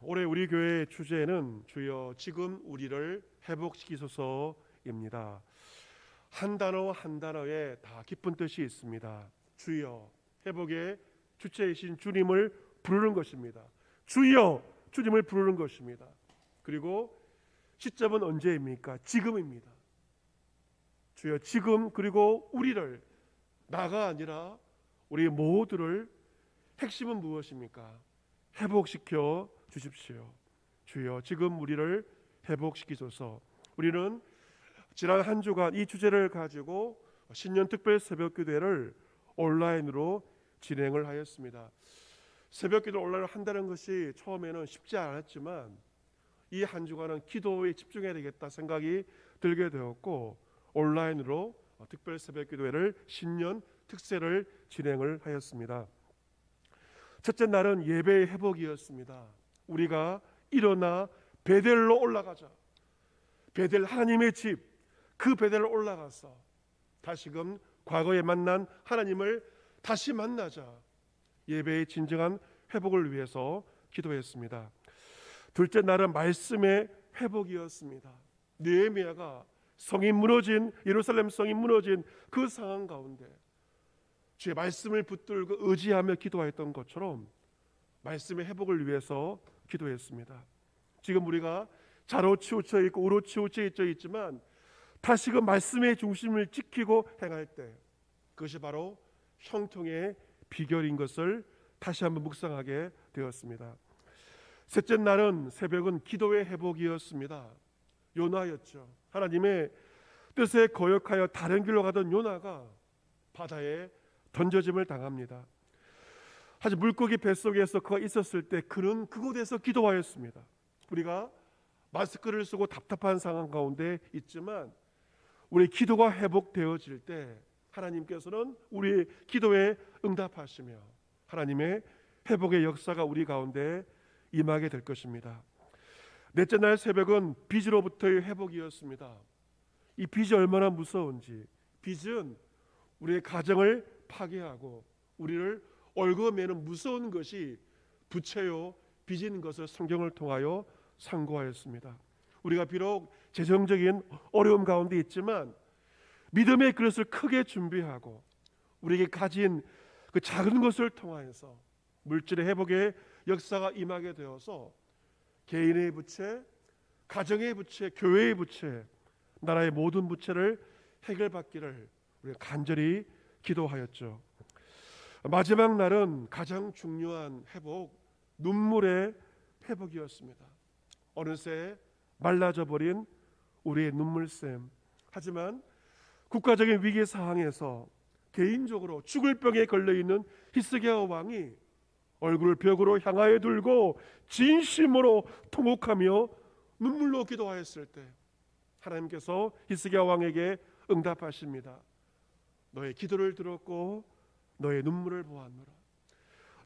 올해 우리 교회의 주제는 주여 지금 우리를 회복시키소서입니다. 한 단어 한 단어에 다 깊은 뜻이 있습니다. 주여 회복의 주체이신 주님을 부르는 것입니다. 주여 주님을 부르는 것입니다. 그리고 시점은 언제입니까? 지금입니다. 주여 지금 그리고 우리를 나가 아니라 우리 모두를 핵심은 무엇입니까? 회복시켜 주십시오. 주여 지금 우리를 회복시키소서. 우리는 지난 한 주간 이 주제를 가지고 신년 특별 새벽 기도회를 온라인으로 진행을 하였습니다. 새벽 기도 온라인을 한다는 것이 처음에는 쉽지 않았지만 이 한 주간은 기도에 집중해야 되겠다 생각이 들게 되었고 온라인으로 특별 새벽 기도회를 신년 특세를 진행을 하였습니다. 첫째 날은 예배의 회복이었습니다. 우리가 일어나 베델로 올라가자. 베델 하나님의 집, 그 베델로 올라가서 다시금 과거에 만난 하나님을 다시 만나자. 예배의 진정한 회복을 위해서 기도했습니다. 둘째 날은 말씀의 회복이었습니다. 느헤미야가 성이 무너진 예루살렘 성이 무너진 그 상황 가운데 주의 말씀을 붙들고 의지하며 기도했던 것처럼 말씀의 회복을 위해서 기도했습니다. 지금 우리가 좌로 치우쳐 있고 우로 치우쳐 있지만 다시금 말씀의 중심을 지키고 행할 때 그것이 바로 형통의 비결인 것을 다시 한번 묵상하게 되었습니다. 셋째 날은 새벽은 기도의 회복이었습니다. 요나였죠. 하나님의 뜻에 거역하여 다른 길로 가던 요나가 바다에 던져짐을 당합니다. 하지만 물고기 뱃속에서 그가 있었을 때 그는 그곳에서 기도하였습니다. 우리가 마스크를 쓰고 답답한 상황 가운데 있지만 우리 기도가 회복되어질 때 하나님께서는 우리의 기도에 응답하시며 하나님의 회복의 역사가 우리 가운데 임하게 될 것입니다. 넷째 날 새벽은 빚으로부터의 회복이었습니다. 이 빚이 얼마나 무서운지 빚은 우리의 가정을 파괴하고 우리를 얽어매는 무서운 것이 부채요 빚인 것을 성경을 통하여 상고하였습니다. 우리가 비록 재정적인 어려움 가운데 있지만 믿음의 그릇을 크게 준비하고 우리에게 가진 그 작은 것을 통하여서 물질의 회복의 역사가 임하게 되어서 개인의 부채, 가정의 부채, 교회의 부채, 나라의 모든 부채를 해결받기를 우리가 간절히 기도하였죠. 마지막 날은 가장 중요한 회복, 눈물의 회복이었습니다. 어느새 말라져 버린 우리의 눈물샘. 하지만 국가적인 위기 상황에서 개인적으로 죽을 병에 걸려 있는 히스기야 왕이 얼굴을 벽으로 향하여 들고 진심으로 통곡하며 눈물로 기도하였을 때 하나님께서 히스기야 왕에게 응답하십니다. 너의 기도를 들었고 너의 눈물을 보았노라.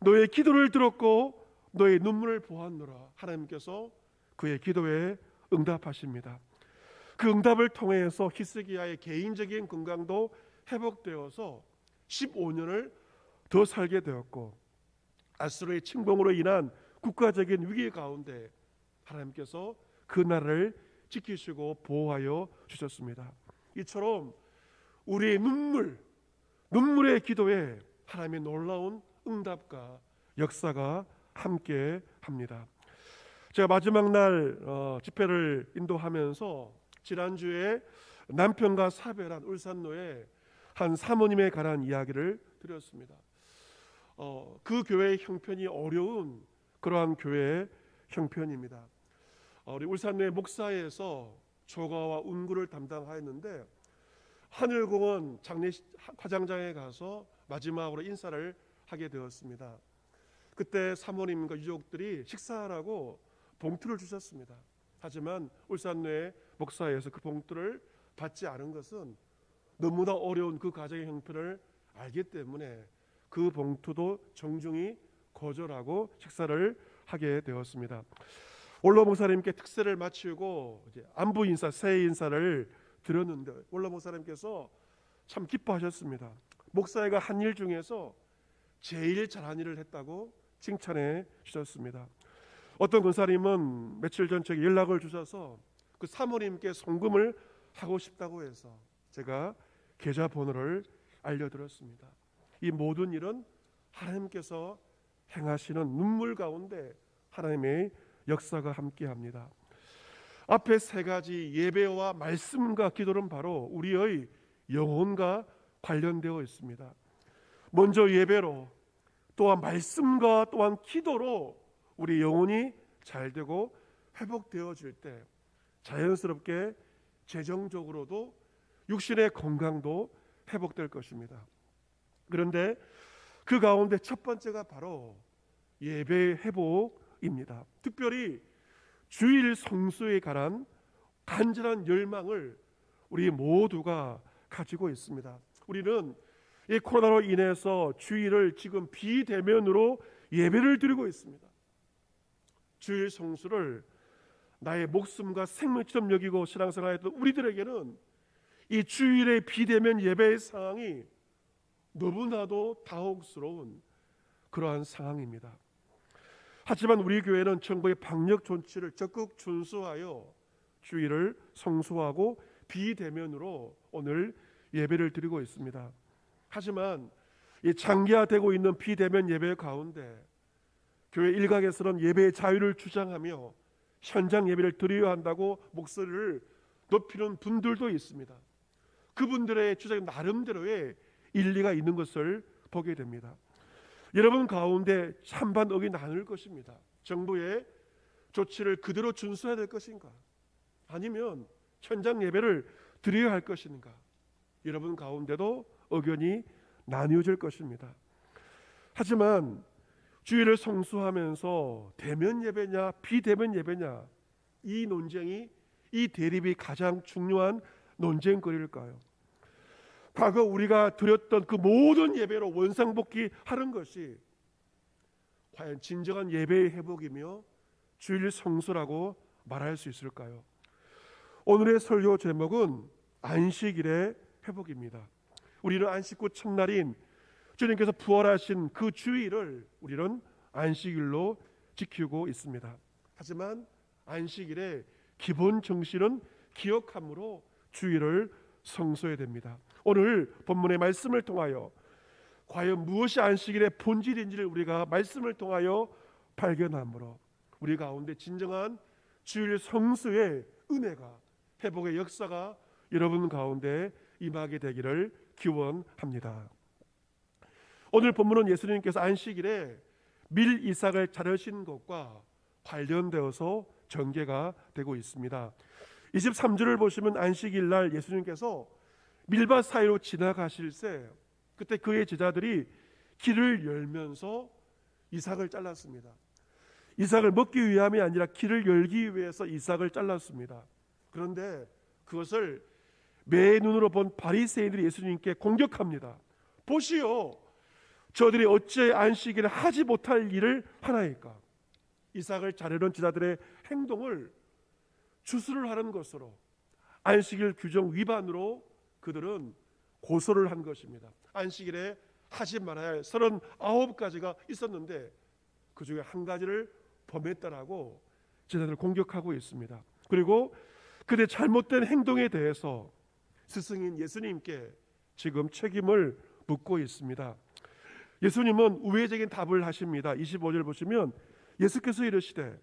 너의 기도를 들었고 너의 눈물을 보았노라. 하나님께서 그의 기도에 응답하십니다. 그 응답을 통해서 히스기야의 개인적인 건강도 회복되어서 15년을 더 살게 되었고 아수르의 침공으로 인한 국가적인 위기 가운데 하나님께서 그 나라를 지키시고 보호하여 주셨습니다. 이처럼 우리의 눈물, 눈물의 기도에 하나님의 놀라운 응답과 역사가 함께 합니다. 제가 마지막 날 어, 집회를 인도하면서 지난주에 남편과 사별한 울산로에 한 사모님에 관한 이야기를 드렸습니다. 어, 그 교회의 형편이 어려운 그러한 교회의 형편입니다. 어, 우리 울산내 목사에서 조가와 운구를 담당하였는데 하늘공원 장례 화장장에 가서 마지막으로 인사를 하게 되었습니다. 그때 사모님과 유족들이 식사하라고 봉투를 주셨습니다. 하지만 울산 내 목사에서 그 봉투를 받지 않은 것은 너무나 어려운 그 가정의 형편을 알기 때문에 그 봉투도 정중히 거절하고 식사를 하게 되었습니다. 올로 목사님께 특세를 마치고 안부 인사, 새해 인사를 드렸는데 올로 목사님께서 참 기뻐하셨습니다. 목사회가 한 일 중에서 제일 잘한 일을 했다고 칭찬해 주셨습니다. 어떤 권사님은 며칠 전 제게 연락을 주셔서 그 사모님께 송금을 하고 싶다고 해서 제가 계좌 번호를 알려드렸습니다. 이 모든 일은 하나님께서 행하시는 눈물 가운데 하나님의 역사가 함께합니다. 앞에 세 가지 예배와 말씀과 기도는 바로 우리의 영혼과 관련되어 있습니다. 먼저 예배로 또한 말씀과 또한 기도로 우리 영혼이 잘 되고 회복되어질 때 자연스럽게 재정적으로도 육신의 건강도 회복될 것입니다. 그런데 그 가운데 첫 번째가 바로 예배 회복입니다. 특별히 주일 성수에 관한 간절한 열망을 우리 모두가 가지고 있습니다. 우리는 이 코로나로 인해서 주일을 지금 비대면으로 예배를 드리고 있습니다. 주일 성수를 나의 목숨과 생명처럼 여기고 신앙생활했던 우리들에게는 이 주일의 비대면 예배의 상황이 너무나도 당혹스러운 그러한 상황입니다. 하지만 우리 교회는 정부의 방역 조치를 적극 준수하여 주일을 성수하고 비대면으로 오늘 예배를 드리고 있습니다. 하지만 이 장기화되고 있는 비대면 예배 가운데 교회 일각에서는 예배의 자유를 주장하며 현장 예배를 드려야 한다고 목소리를 높이는 분들도 있습니다. 그분들의 주장 나름대로의 일리가 있는 것을 보게 됩니다. 여러분 가운데 찬반 의견이 나눌 것입니다. 정부의 조치를 그대로 준수해야 될 것인가? 아니면 현장 예배를 드려야 할 것인가? 여러분 가운데도 의견이 나뉘어질 것입니다. 하지만 주일을 성수하면서 대면 예배냐 비대면 예배냐 이 논쟁이 이 대립이 가장 중요한 논쟁거리일까요? 과거 우리가 드렸던 그 모든 예배로 원상복귀 하는 것이 과연 진정한 예배의 회복이며 주일 성수라고 말할 수 있을까요? 오늘의 설교 제목은 안식일의 회복입니다. 우리는 안식 후 첫날인 주님께서 부활하신 그 주일을 우리는 안식일로 지키고 있습니다. 하지만 안식일의 기본 정신은 기억함으로 주일을 성소해야 됩니다. 오늘 본문의 말씀을 통하여 과연 무엇이 안식일의 본질인지를 우리가 말씀을 통하여 발견함으로 우리 가운데 진정한 주일 성수의 은혜가 회복의 역사가 여러분 가운데 임하게 되기를 기원합니다. 오늘 본문은 예수님께서 안식일에 밀 이삭을 자르신 것과 관련되어서 전개가 되고 있습니다. 23절을 보시면 안식일 날 예수님께서 밀밭 사이로 지나가실 때 그때 그의 제자들이 길을 열면서 이삭을 잘랐습니다. 이삭을 먹기 위함이 아니라 길을 열기 위해서 이삭을 잘랐습니다. 그런데 그것을 매 눈으로 본 바리새인들이 예수님께 공격합니다. 보시오, 저들이 어찌 안식일에 하지 못할 일을 하나이까? 이삭을 자르는 제자들의 행동을 주술을 하는 것으로 안식일 규정 위반으로 그들은 고소를 한 것입니다. 안식일에 하지 말아야 할 39가지가 있었는데 그 중에 한 가지를 범했다라고 제자들을 공격하고 있습니다. 그리고 그들의 잘못된 행동에 대해서 스승인 예수님께 지금 책임을 묻고 있습니다. 예수님은 우회적인 답을 하십니다. 25절 보시면 예수께서 이르시되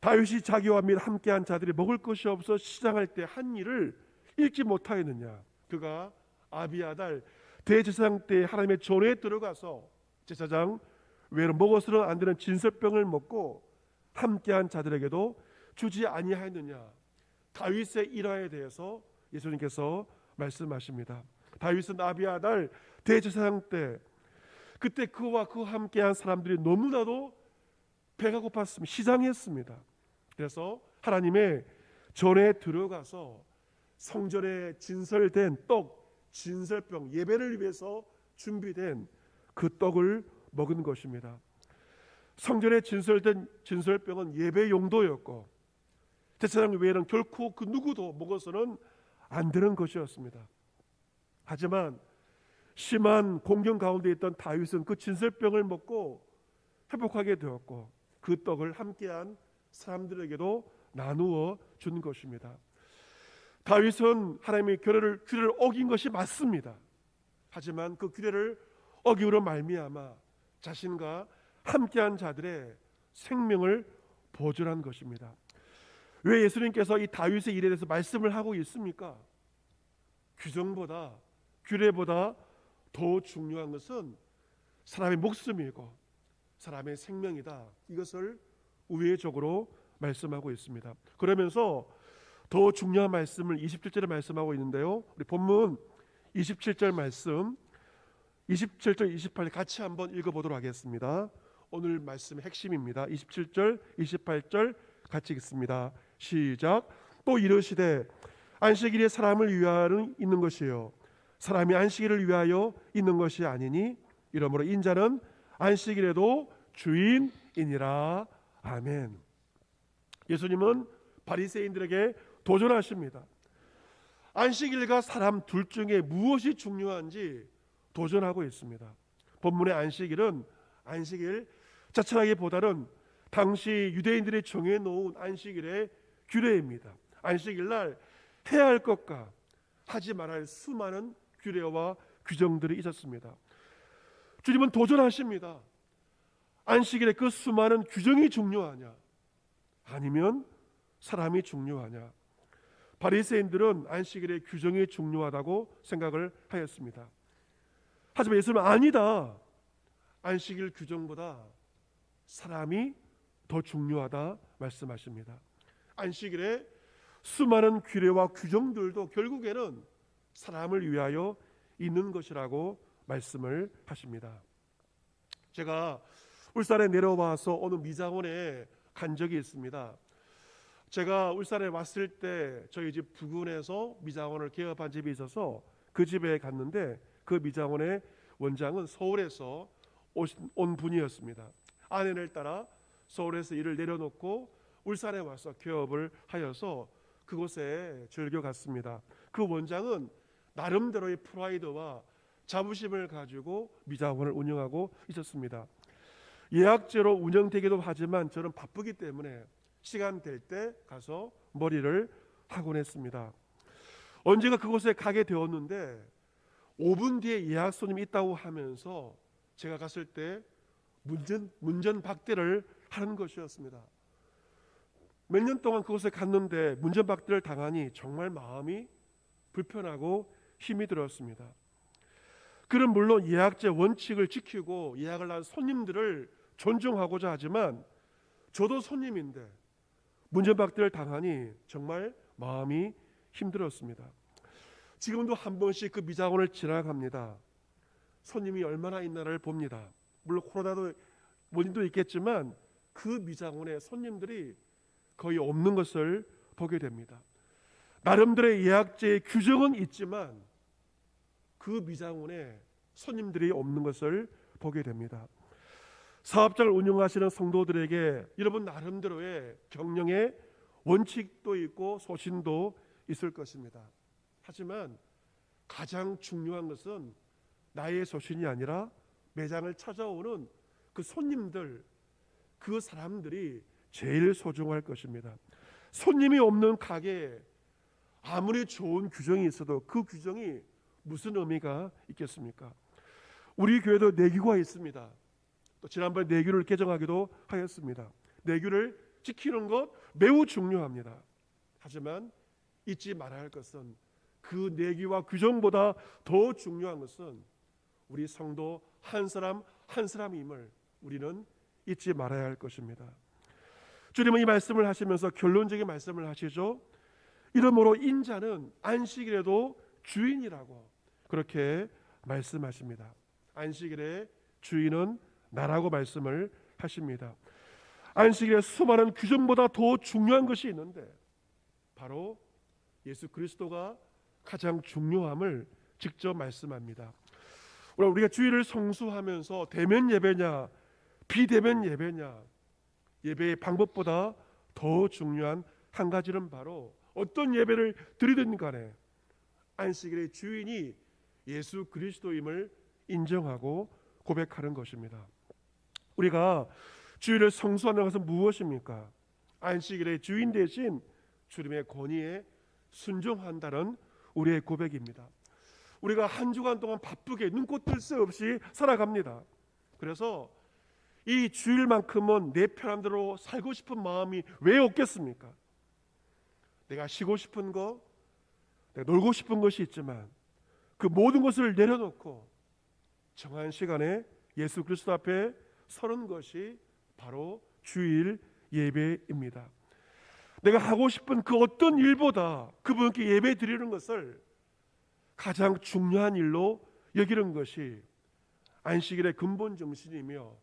다윗이 자기와 및 함께한 자들이 먹을 것이 없어 시장할 때 한 일을 읽지 못하였느냐 그가 아비아달 대제사장 때 하나님의 전에 들어가서 제사장 외로 먹어서는 안 되는 진설병을 먹고 함께한 자들에게도 주지 아니하였느냐 다윗의 일화에 대해서 예수님께서 말씀하십니다. 다윗은 아비아달 대제사장 때 그때 그와 그 함께한 사람들이 너무나도 배가 고팠습니다. 시장했습니다. 그래서 하나님의 전에 들어가서 성전에 진설된 떡, 진설병, 예배를 위해서 준비된 그 떡을 먹은 것입니다. 성전에 진설된 진설병은 예배 용도였고 제사장 외에는 결코 그 누구도 먹어서는 안 되는 것이었습니다. 하지만 심한 공경 가운데 있던 다윗은 그 진설병을 먹고 회복하게 되었고 그 떡을 함께한 사람들에게도 나누어 준 것입니다. 다윗은 하나님의 규례를 규례를 어긴 것이 맞습니다. 하지만 그 규례를 어기로 말미암아 자신과 함께한 자들의 생명을 보존한 것입니다. 왜 예수님께서 이 다윗의 일에 대해서 말씀을 하고 있습니까? 규정보다 규례보다 더 중요한 것은 사람의 목숨이고 사람의 생명이다. 이것을 우회적으로 말씀하고 있습니다. 그러면서 더 중요한 말씀을 27절에 말씀하고 있는데요. 우리 본문 27절 말씀 27절 28절 같이 한번 읽어 보도록 하겠습니다. 오늘 말씀의 핵심입니다. 27절 28절 같이 읽습니다. 시작. 또 이르시되 안식일에 사람을 위하여 있는 것이요 사람이 안식일을 위하여 있는 것이 아니니 이러므로 인자는 안식일에도 주인이니라. 아멘. 예수님은 바리새인들에게 도전하십니다. 안식일과 사람 둘 중에 무엇이 중요한지 도전하고 있습니다. 본문의 안식일은 안식일 자체라기보다는 당시 유대인들이 정해 놓은 안식일의 규례입니다. 안식일 날 해야 할 것과 하지 말아야 할 수많은 규례와 규정들이 있었습니다. 주님은 도전하십니다. 안식일의 그 수많은 규정이 중요하냐? 아니면 사람이 중요하냐? 바리새인들은 안식일의 규정이 중요하다고 생각을 하였습니다. 하지만 예수님은 아니다. 안식일 규정보다 사람이 더 중요하다 말씀하십니다. 안식일에 수많은 규례와 규정들도 결국에는 사람을 위하여 있는 것이라고 말씀을 하십니다. 제가 울산에 내려와서 어느 미장원에 간 적이 있습니다. 제가 울산에 왔을 때 저희 집 부근에서 미장원을 개업한 집이 있어서 그 집에 갔는데 그 미장원의 원장은 서울에서 오신, 온 분이었습니다. 아내를 따라 서울에서 일을 내려놓고 울산에 와서 개업을 하여서 그곳에 즐겨 갔습니다. 그 원장은 나름대로의 프라이드와 자부심을 가지고 미장원을 운영하고 있었습니다. 예약제로 운영되기도 하지만 저는 바쁘기 때문에 시간 될 때 가서 머리를 하곤 했습니다. 언제가 그곳에 가게 되었는데 5분 뒤에 예약 손님이 있다고 하면서 제가 갔을 때 문전 문전 박대를 하는 것이었습니다. 몇 년 동안 그곳에 갔는데 문전 박대를 당하니 정말 마음이 불편하고 힘이 들었습니다. 그는 물론 예약제 원칙을 지키고 예약을 한 손님들을 존중하고자 하지만 저도 손님인데 문전박대를 당하니 정말 마음이 힘들었습니다. 지금도 한 번씩 그 미장원을 지나갑니다. 손님이 얼마나 있나를 봅니다. 물론 코로나도 원인도 있겠지만 그 미장원에 손님들이 거의 없는 것을 보게 됩니다. 나름대로의 예약제의 규정은 있지만 그 미장원에 손님들이 없는 것을 보게 됩니다. 사업장을 운영하시는 성도들에게 여러분 나름대로의 경영의 원칙도 있고 소신도 있을 것입니다. 하지만 가장 중요한 것은 나의 소신이 아니라 매장을 찾아오는 그 손님들, 그 사람들이 제일 소중할 것입니다. 손님이 없는 가게에 아무리 좋은 규정이 있어도 그 규정이 무슨 의미가 있겠습니까? 우리 교회도 내규가 있습니다. 또 지난번에 내규를 개정하기도 하였습니다. 내규를 지키는 것 매우 중요합니다. 하지만 잊지 말아야 할 것은 그 내규와 규정보다 더 중요한 것은 우리 성도 한 사람 한 사람임을 우리는 잊지 말아야 할 것입니다. 주님은 이 말씀을 하시면서 결론적인 말씀을 하시죠. 이러므로 인자는 안식일에도 주인이라고 그렇게 말씀하십니다. 안식일의 주인은 나라고 말씀을 하십니다. 안식일에 수많은 규정보다 더 중요한 것이 있는데 바로 예수 그리스도가 가장 중요함을 직접 말씀합니다. 우리가 주일을 성수하면서 대면 예배냐 비대면 예배냐 예배의 방법보다 더 중요한 한 가지는 바로 어떤 예배를 드리든 간에 안식일의 주인이 예수 그리스도임을 인정하고 고백하는 것입니다. 우리가 주일을 성수하는 것은 무엇입니까? 안식일의 주인 대신 주님의 권위에 순종한다는 우리의 고백입니다. 우리가 한 주간 동안 바쁘게 눈꽃 뜰 새 없이 살아갑니다. 그래서 이 주일만큼은 내 편한 대로 살고 싶은 마음이 왜 없겠습니까? 내가 쉬고 싶은 거, 내가 놀고 싶은 것이 있지만 그 모든 것을 내려놓고 정한 시간에 예수 그리스도 앞에 서는 것이 바로 주일 예배입니다. 내가 하고 싶은 그 어떤 일보다 그분께 예배 드리는 것을 가장 중요한 일로 여기는 것이 안식일의 근본 정신이며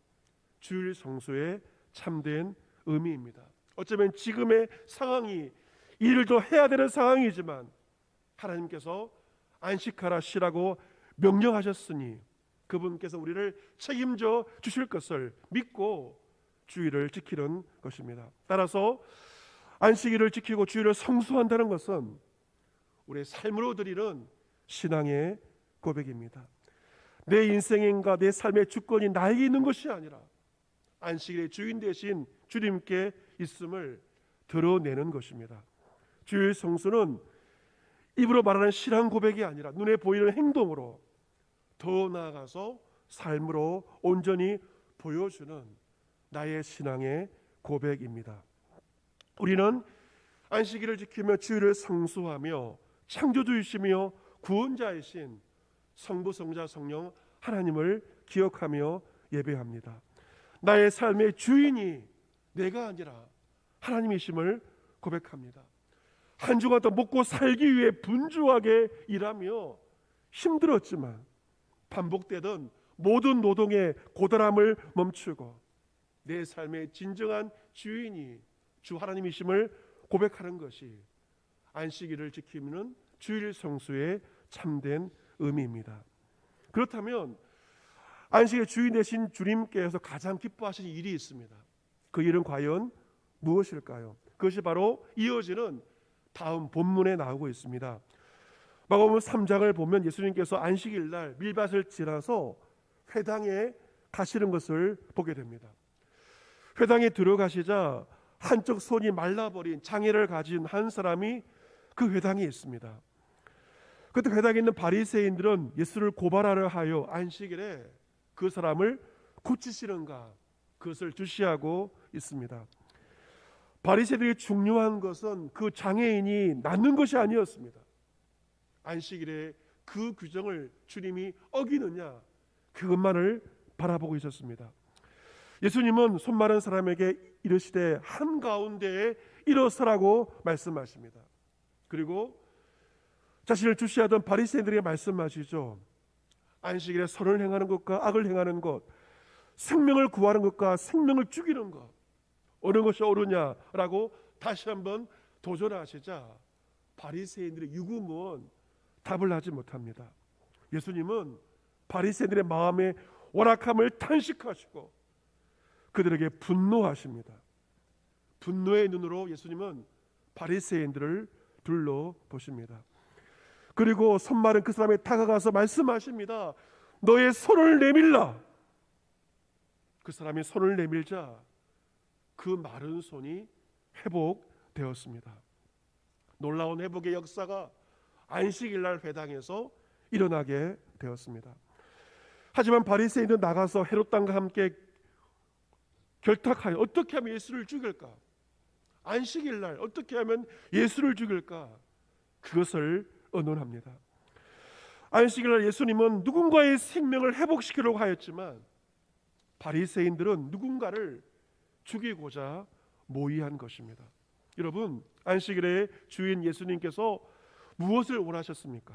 주일 성소의 참된 의미입니다. 어쩌면 지금의 상황이 일을 더 해야 되는 상황이지만 하나님께서 안식하라 쉬라고 명령하셨으니 그분께서 우리를 책임져 주실 것을 믿고 주일을 지키는 것입니다. 따라서 안식일을 지키고 주일을 성수한다는 것은 우리의 삶으로 드리는 신앙의 고백입니다. 내 인생인가 내 삶의 주권이 나에게 있는 것이 아니라 안식일의 주인 대신 주님께 있음을 드러내는 것입니다. 주일 성수는 입으로 말하는 신앙 고백이 아니라 눈에 보이는 행동으로 더 나아가서 삶으로 온전히 보여주는 나의 신앙의 고백입니다. 우리는 안식일을 지키며 주일을 성수하며 창조주이시며 구원자이신 성부 성자 성령 하나님을 기억하며 예배합니다. 나의 삶의 주인이 내가 아니라 하나님이심을 고백합니다. 한 주간 더 먹고 살기 위해 분주하게 일하며 힘들었지만 반복되던 모든 노동의 고달함을 멈추고 내 삶의 진정한 주인이 주 하나님이심을 고백하는 것이 안식일을 지키는 주일 성수의 참된 의미입니다. 그렇다면 안식의 주인 되신 주님께서 가장 기뻐하시는 일이 있습니다. 그 일은 과연 무엇일까요? 그것이 바로 이어지는 다음 본문에 나오고 있습니다. 마가복음 3장을 보면 예수님께서 안식일 날 밀밭을 지나서 회당에 가시는 것을 보게 됩니다. 회당에 들어가시자 한쪽 손이 말라버린 장애를 가진 한 사람이 그 회당에 있습니다. 그때 회당에 있는 바리새인들은 예수를 고발하려 하여 안식일에 그 사람을 고치시는가 그것을 주시하고 있습니다. 바리새들이 중요한 것은 그 장애인이 낫는 것이 아니었습니다. 안식일에 그 규정을 주님이 어기느냐 그것만을 바라보고 있었습니다. 예수님은 손 마른 사람에게 이르시되 한 가운데에 일어서라고 말씀하십니다. 그리고 자신을 주시하던 바리새인들에게 말씀하시죠. 안식일에 선을 행하는 것과 악을 행하는 것, 생명을 구하는 것과 생명을 죽이는 것 어느 것이 옳으냐라고 다시 한번 도전하시자 바리새인들의 유금은 답을 하지 못합니다. 예수님은 바리새인들의 마음에 오락함을 탄식하시고 그들에게 분노하십니다. 분노의 눈으로 예수님은 바리새인들을 둘러 보십니다. 그리고 손 마른 그 사람에 다가가서 말씀하십니다. 너의 손을 내밀라. 그 사람이 손을 내밀자 그 마른 손이 회복되었습니다. 놀라운 회복의 역사가 안식일 날 회당에서 일어나게 되었습니다. 하지만 바리새인은 나가서 헤롯 당과 함께 결탁하여 어떻게 하면 예수를 죽일까? 안식일 날 어떻게 하면 예수를 죽일까? 그것을 의논합니다. 안식일 날 예수님은 누군가의 생명을 회복시키려고 하였지만 바리새인들은 누군가를 죽이고자 모의한 것입니다. 여러분, 안식일의 주인 예수님께서 무엇을 원하셨습니까?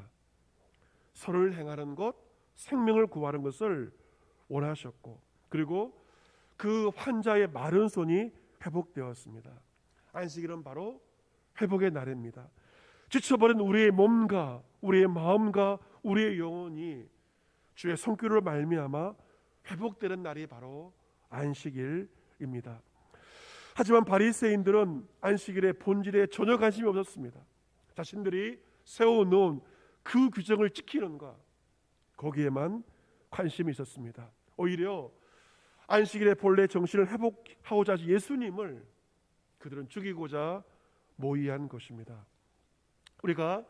선을 행하는 것, 생명을 구하는 것을 원하셨고 그리고 그 환자의 마른 손이 회복되었습니다. 안식일은 바로 회복의 날입니다. 지쳐버린 우리의 몸과 우리의 마음과 우리의 영혼이 주의 손길을 말미암아 회복되는 날이 바로 안식일입니다. 하지만 바리새인들은 안식일의 본질에 전혀 관심이 없었습니다. 자신들이 세워놓은 그 규정을 지키는가 거기에만 관심이 있었습니다. 오히려 안식일의 본래 정신을 회복하고자 예수님을 그들은 죽이고자 모의한 것입니다. 우리가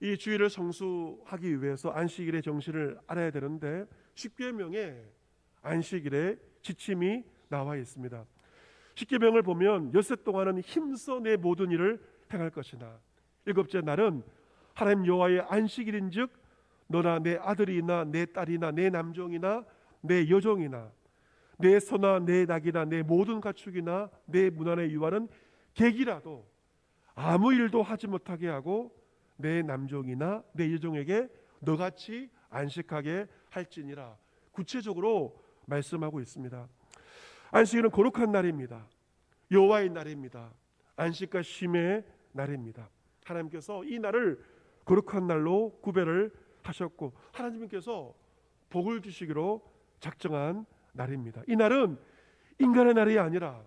이 주의를 성수하기 위해서 안식일의 정신을 알아야 되는데 십계명에 안식일의 지침이 나와 있습니다. 십계명을 보면 엿새 동안은 힘써 내 모든 일을 행할 것이나 일곱째 날은 하나님 여호와의 안식일인즉 너나 내 아들이나 내 딸이나 내 남종이나 내 여종이나 내 소나 내 낙이나 내 모든 가축이나 내 문안의 유아는 객이라도 아무 일도 하지 못하게 하고 내 남종이나 내 여종에게 너같이 안식하게 할지니라 구체적으로 말씀하고 있습니다. 안식일은 거룩한 날입니다. 여호와의 날입니다. 안식과 쉼의 날입니다. 하나님께서 이 날을 거룩한 날로 구별을 하셨고 하나님께서 복을 주시기로 작정한 날입니다. 이 날은 인간의 날이 아니라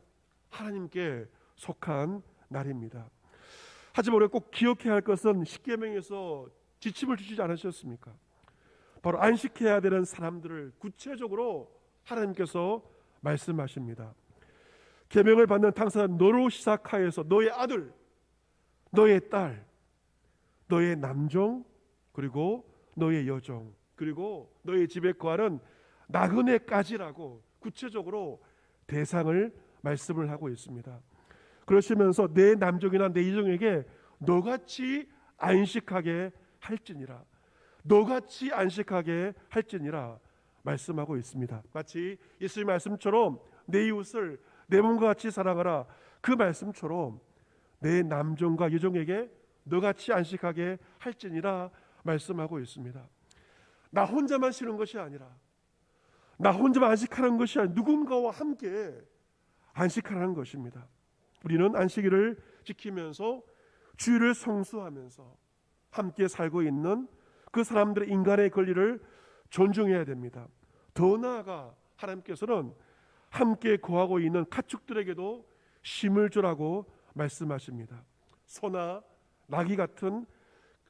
하나님께 속한 날입니다. 하지만 우리가 꼭 기억해야 할 것은 십계명에서 지침을 주시지 않으셨습니까? 바로 안식해야 되는 사람들을 구체적으로 하나님께서 말씀하십니다. 계명을 받는 당사자 시작하여서 너의 아들, 너의 딸, 너의 남종, 그리고 너의 여종, 그리고 너의 집에 거하는 나그네까지라고 구체적으로 대상을 말씀을 하고 있습니다. 그러시면서 내 남종이나 내 이종에게 너같이 안식하게 할지니라. 너같이 안식하게 할지니라 말씀하고 있습니다. 마치 예수님 말씀처럼 내 이웃을 내 몸과 같이 사랑하라. 그 말씀처럼 내 남종과 여종에게 너같이 안식하게 할지니라 말씀하고 있습니다. 나 혼자만 쉬는 것이 아니라 나 혼자만 안식하는 것이 아니라 누군가와 함께 안식하라는 것입니다. 우리는 안식일을 지키면서 주의를 성수하면서 함께 살고 있는 그 사람들의 인간의 권리를 존중해야 됩니다. 더 나아가 하나님께서는 함께 거하고 있는 가축들에게도 심을 주라고 말씀하십니다. 소나 나귀 같은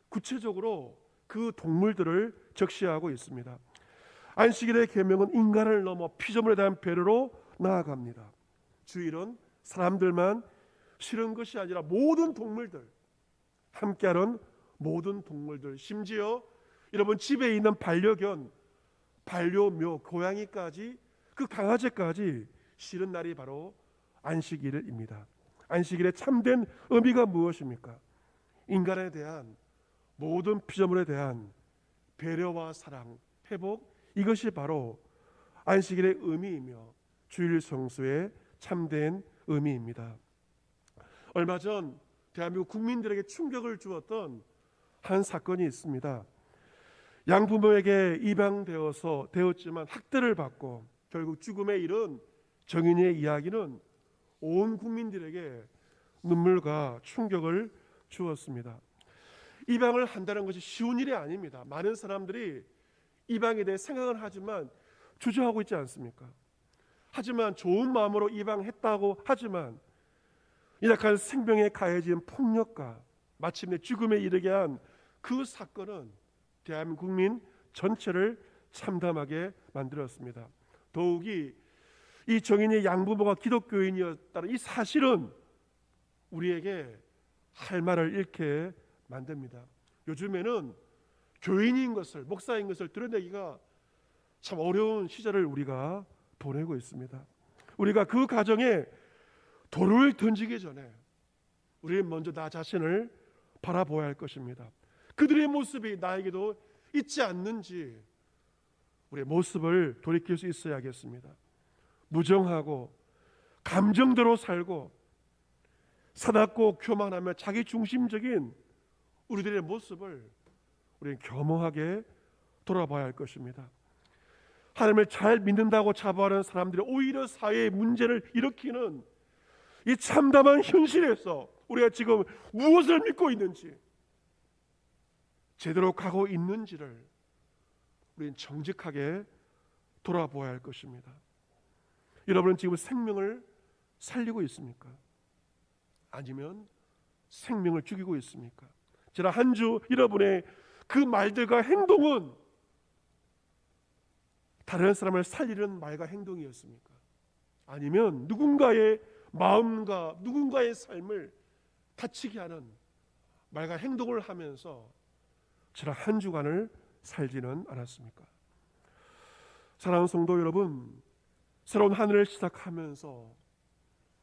구체적으로 그 동물들을 적시하고 있습니다. 안식일의 계명은 인간을 넘어 피조물에 대한 배려로 나아갑니다. 주일은 사람들만 싫은 것이 아니라 모든 동물들 함께하는 모든 동물들 심지어 여러분 집에 있는 반려견 반려묘 고양이까지 그 강아지까지 싫은 날이 바로 안식일입니다. 안식일의 참된 의미가 무엇입니까? 인간에 대한 모든 피조물에 대한 배려와 사랑, 회복 이것이 바로 안식일의 의미이며 주일 성수의 참된 의미입니다. 얼마 전 대한민국 국민들에게 충격을 주었던 한 사건이 있습니다. 양부모에게 입양되어서 되었지만 학대를 받고 결국 죽음에 이른 정인이의 이야기는 온 국민들에게 눈물과 충격을 주었습니다. 입양을 한다는 것이 쉬운 일이 아닙니다. 많은 사람들이 입양에 대해 생각을 하지만 주저하고 있지 않습니까? 하지만 좋은 마음으로 입양했다고 하지만 이약한 생명에 가해진 폭력과 마침내 죽음에 이르게 한 그 사건은 대한민국 국민 전체를 참담하게 만들었습니다. 더욱이 이 정인의 양부모가 기독교인이었다는 이 사실은 우리에게 할 말을 잃게 만듭니다. 요즘에는 교인인 것을 목사인 것을 드러내기가 참 어려운 시절을 우리가 보내고 있습니다. 우리가 그 가정에 돌을 던지기 전에 우리는 먼저 나 자신을 바라보아야 할 것입니다. 그들의 모습이 나에게도 있지 않는지 우리의 모습을 돌이킬 수 있어야겠습니다. 무정하고 감정대로 살고 사납고 교만하며 자기 중심적인 우리들의 모습을 우리는 겸허하게 돌아봐야 할 것입니다. 하나님을 잘 믿는다고 자부하는 사람들이 오히려 사회의 문제를 일으키는 이 참담한 현실에서 우리가 지금 무엇을 믿고 있는지 제대로 가고 있는지를 우리는 정직하게 돌아보아야 할 것입니다. 여러분은 지금 생명을 살리고 있습니까? 아니면 생명을 죽이고 있습니까? 지난 한 주 여러분의 그 말들과 행동은 다른 사람을 살리는 말과 행동이었습니까? 아니면 누군가의 마음과 누군가의 삶을 다치게 하는 말과 행동을 하면서 지난 한 주간을 살지는 않았습니까? 사랑하는 성도 여러분, 새로운 한 해를 시작하면서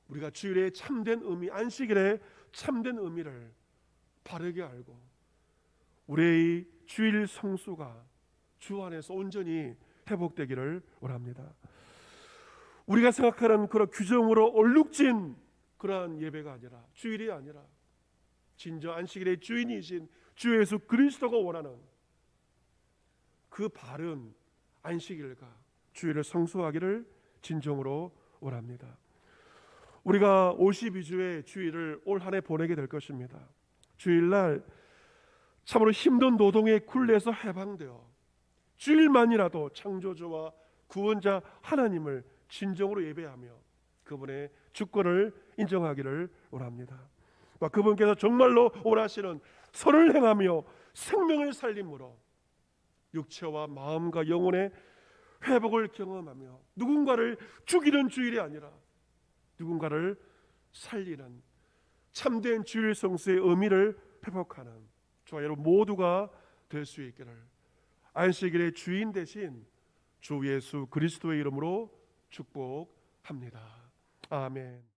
우리가 주일의 참된 의미, 안식일의 참된 의미를 바르게 알고 우리의 주일 성수가 주 안에서 온전히 회복되기를 원합니다. 우리가 생각하는 그런 규정으로 얼룩진 그러한 예배가 아니라 주일이 아니라 진정 안식일의 주인이신 주 예수 그리스도가 원하는 그 바른 안식일과 주일을 성수하기를 진정으로 원합니다. 우리가 52주의 주일을 올 한 해 보내게 될 것입니다. 주일날 참으로 힘든 노동의 굴레에서 해방되어 주일만이라도 창조주와 구원자 하나님을 진정으로 예배하며 그분의 주권을 인정하기를 원합니다. 와, 그분께서 정말로 원하시는 선을 행하며 생명을 살림으로 육체와 마음과 영혼의 회복을 경험하며 누군가를 죽이는 주일이 아니라 누군가를 살리는 참된 주일 성수의 의미를 회복하는 저와 여러분 모두가 될 수 있기를 안식일의 주인 대신 주 예수 그리스도의 이름으로 축복합니다. 아멘.